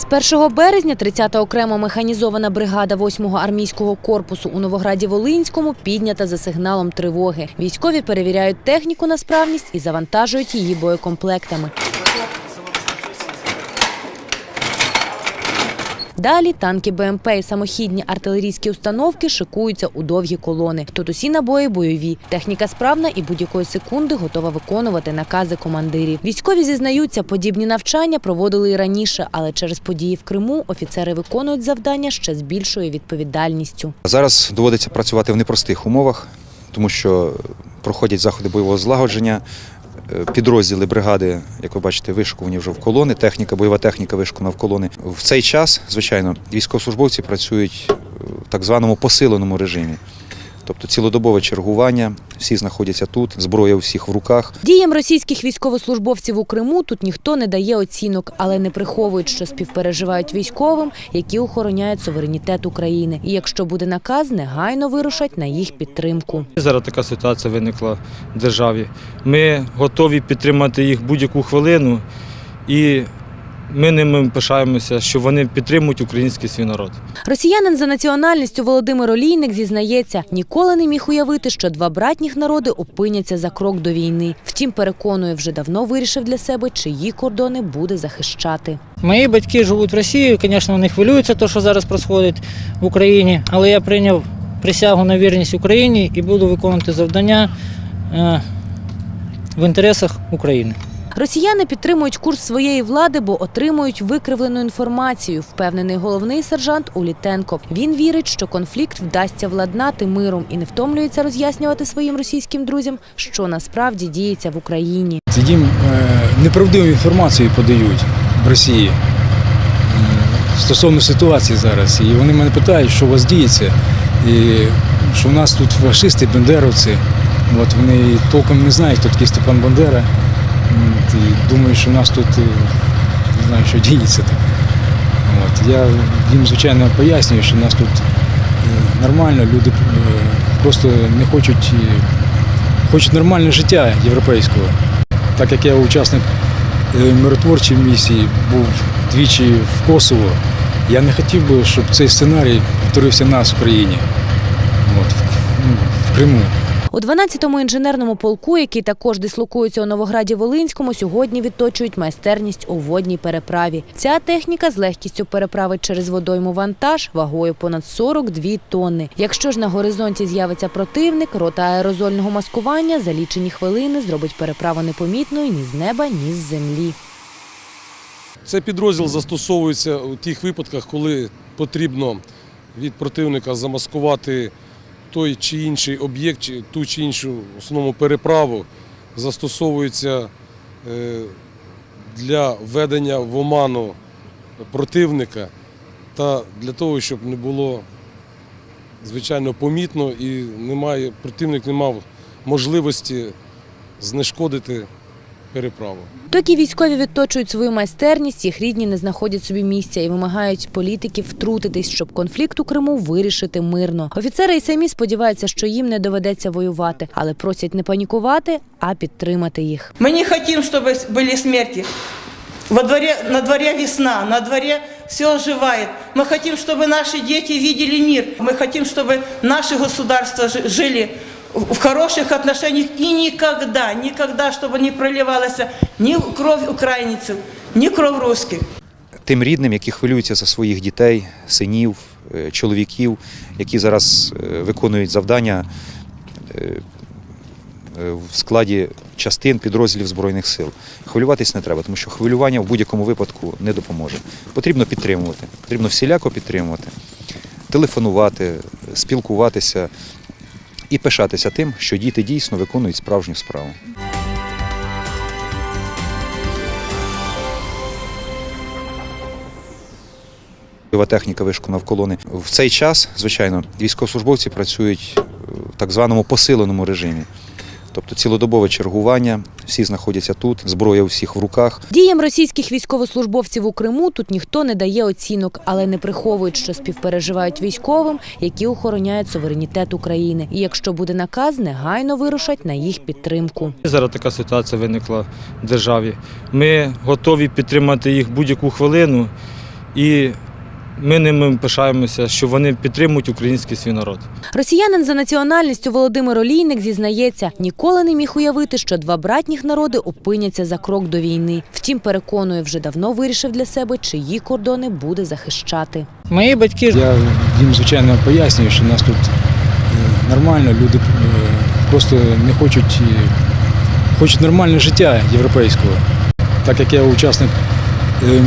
З 1 березня 30-та окрема механізована бригада 8-го армійського корпусу у Новограді-Волинському піднята за сигналом тривоги. Військові перевіряють техніку на справність і завантажують її боєкомплектами. Далі танки БМП і самохідні артилерійські установки шикуються у довгі колони. Тут усі набої бойові. Техніка справна і будь-якої секунди готова виконувати накази командирів. Військові зізнаються, подібні навчання проводили і раніше, але через події в Криму офіцери виконують завдання ще з більшою відповідальністю. Зараз доводиться працювати в непростих умовах, тому що проходять заходи бойового злагодження. Е, Підрозділи бригади, як ви бачите, вишикувані вже в колони. Техніка, бойова техніка вишкана в колони. В цей час, звичайно, військовослужбовці працюють в так званому посиленому режимі. Тобто цілодобове чергування, всі знаходяться тут, зброя у всіх в руках. Діям російських військовослужбовців у Криму тут ніхто не дає оцінок, але не приховують, що співпереживають військовим, які охороняють суверенітет України. І якщо буде наказ, негайно вирушать на їх підтримку. Зараз така ситуація виникла в державі. Ми готові підтримати їх будь-яку хвилину, і ми ними пишаємося, що вони підтримують український свій народ. Росіянин за національністю Володимир Олійник зізнається, ніколи не міг уявити, що два братніх народи опиняться за крок до війни. Втім, переконує, вже давно вирішив для себе, чиї кордони буде захищати. Мої батьки живуть в Росії, звісно, вони хвилюються, те, що зараз відбувається в Україні, але я прийняв присягу на вірність Україні і буду виконувати завдання е, в інтересах України. Росіяни підтримують курс своєї влади, бо отримують викривлену інформацію, впевнений головний сержант Улітенко. Він вірить, що конфлікт вдасться владнати миром і не втомлюється роз'яснювати своїм російським друзям, що насправді діється в Україні. Їм е, неправдиву інформацію подають в Росії е, стосовно ситуації зараз. І вони мене питають, що у вас діється, і що в нас тут фашисти, бендеровці. От вони толком не знають, хто такий Степан Бандера. М, І думають, що в нас тут е, не знаю, що діється так. От. Я їм, звичайно, пояснюю, що в нас тут е, нормально, люди е, просто не хочуть, хочуть нормальне життя європейського. Так як я учасник миротворчої місії, був двічі в Косово, я не хотів би, щоб цей сценарій повторився в нас в країні, от, в, ну, Криму. У 12-му інженерному полку, який також дислокується у Новограді Волинському, сьогодні відточують майстерність у водній переправі. Ця техніка з легкістю переправить через водойму вантаж вагою понад 42 тонни. Якщо ж на горизонті з'явиться противник, рота аерозольного маскування за лічені хвилини зробить переправу непомітною ні з неба, ні з землі. Цей підрозділ застосовується у тих випадках, коли потрібно від противника замаскувати той чи інший об'єкт, чи ту чи іншу основну переправу. Застосовується е, для введення в оману противника та для того, щоб не було звичайно помітно і немає, противник не мав можливості знешкодити переправу. Доки військові відточують свою майстерність, їх рідні не знаходять собі місця і вимагають політиків втрутитись, щоб конфлікт у Криму вирішити мирно. Офіцери й самі сподіваються, що їм не доведеться воювати, але просять не панікувати, а підтримати їх. Мы не хотим, чтобы были смерти. Во дворе, на дворе весна, на дворе все оживает. Мы хотим, чтобы наши дети видели мир. Мы хотим, чтобы наши государства жи- жили в хороших отношениях и никогда, никогда, чтобы не проливалась ни кровь украинцев, ни кровь русских. Тим рідним, які хвилюються за своїх дітей, синів, е, чоловіків, які зараз е, виконують завдання е, в складі частин підрозділів Збройних сил. Хвилюватись не треба, тому що хвилювання в будь-якому випадку не допоможе. Потрібно підтримувати, потрібно всіляко підтримувати, телефонувати, спілкуватися і пишатися тим, що діти дійсно виконують справжню справу. Техніка вишкана в колони. В цей час, звичайно, військовослужбовці працюють в так званому посиленому режимі. Тобто цілодобове чергування, всі знаходяться тут, зброя у всіх в руках. Діям російських військовослужбовців у Криму тут ніхто не дає оцінок, але не приховують, що співпереживають військовим, які охороняють суверенітет України. І якщо буде наказ, негайно вирушать на їх підтримку. Зараз така ситуація виникла в державі. Ми готові підтримати їх будь-яку хвилину, І ми ними пишаємося, що вони підтримують український свій народ. Росіянин за національністю Володимир Олійник зізнається, ніколи не міг уявити, що два братніх народи опиняться за крок до війни. Втім, переконує, вже давно вирішив для себе, чиї кордони буде захищати. Мої батьки Я їм, звичайно, пояснюю, що в нас тут е, нормально, люди е, просто не хочуть, е, хочуть нормальне життя європейського. Так як я учасник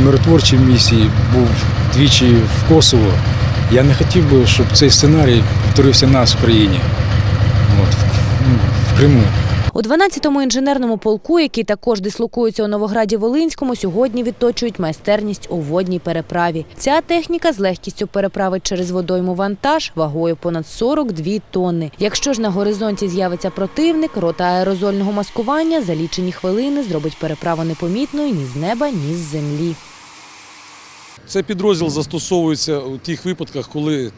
миротворчої місії, був двічі в Косово, я не хотів би, щоб цей сценарій повторився нас в країні, От, ну, в Криму. У 12-му інженерному полку, який також дислокується у Новограді Волинському, сьогодні відточують майстерність у водній переправі. Ця техніка з легкістю переправить через водойму вантаж вагою понад 42 тонни. Якщо ж на горизонті з'явиться противник, рота аерозольного маскування за лічені хвилини зробить переправу непомітною ні з неба, ні з землі. Цей підрозділ застосовується у тих випадках, коли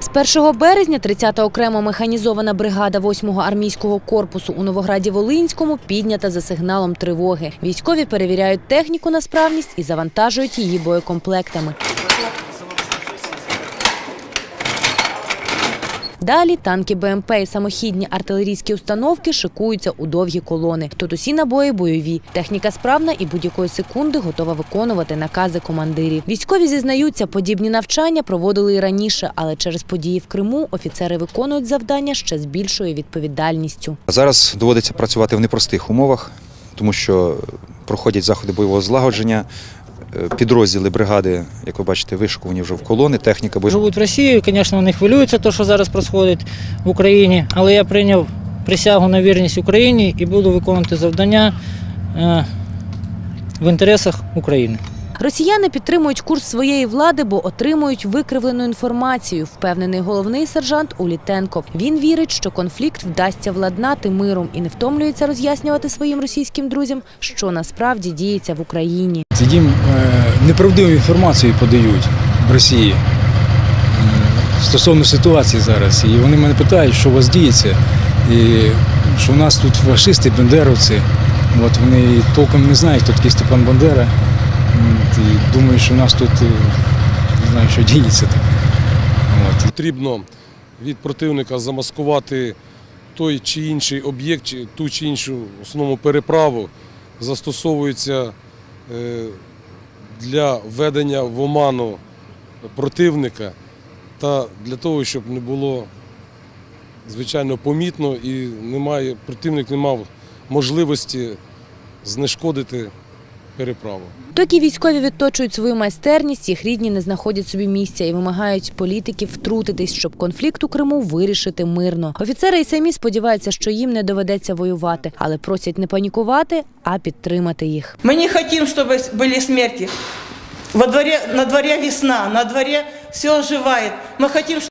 З 1 березня 30-та окремо механізована бригада 8-го армійського корпусу у Новограді Волинському піднята за сигналом тривоги. Військові перевіряють техніку на справність і завантажують її боєкомплектами. Далі танки БМП і самохідні артилерійські установки шикуються у довгі колони. Тут усі набої бойові. Техніка справна і будь-якої секунди готова виконувати накази командирів. Військові зізнаються, подібні навчання проводили і раніше, але через події в Криму офіцери виконують завдання ще з більшою відповідальністю. Зараз доводиться працювати в непростих умовах, тому що проходять заходи бойового злагодження. Підрозділи бригади, як ви бачите, вишикувані вже в колони, техніка бо живуть в Росії, звісно, вони хвилюються, те, що зараз відбувається в Україні, але я прийняв присягу на вірність Україні і буду виконувати завдання е, в інтересах України. Росіяни підтримують курс своєї влади, бо отримують викривлену інформацію, впевнений головний сержант Улітенко. Він вірить, що конфлікт вдасться владнати миром і не втомлюється роз'яснювати своїм російським друзям, що насправді діється в Україні. Їм е, неправдиву інформацію подають в Росії е, стосовно ситуації зараз. І вони мене питають, що у вас діється, і що в нас тут фашисти, бендеровці. От вони толком не знають, хто такий Степан Бандера. І думають, що в нас тут е, не знаю, що діється так. От. потрібно від противника замаскувати той чи інший об'єкт, ту чи іншу основну переправу, застосовується е, для введення в оману противника та для того, щоб не було звичайно помітно і немає, противник не мав можливості знешкодити переправу. Доки військові відточують свою майстерність, їх рідні не знаходять собі місця і вимагають політиків втрутитись, щоб конфлікт у Криму вирішити мирно. Офіцери й самі сподіваються, що їм не доведеться воювати, але просять не панікувати, а підтримати їх. Мы не хотим, чтобы были смерти. Во дворе, на дворе весна, на дворе все оживает. Мы хотим,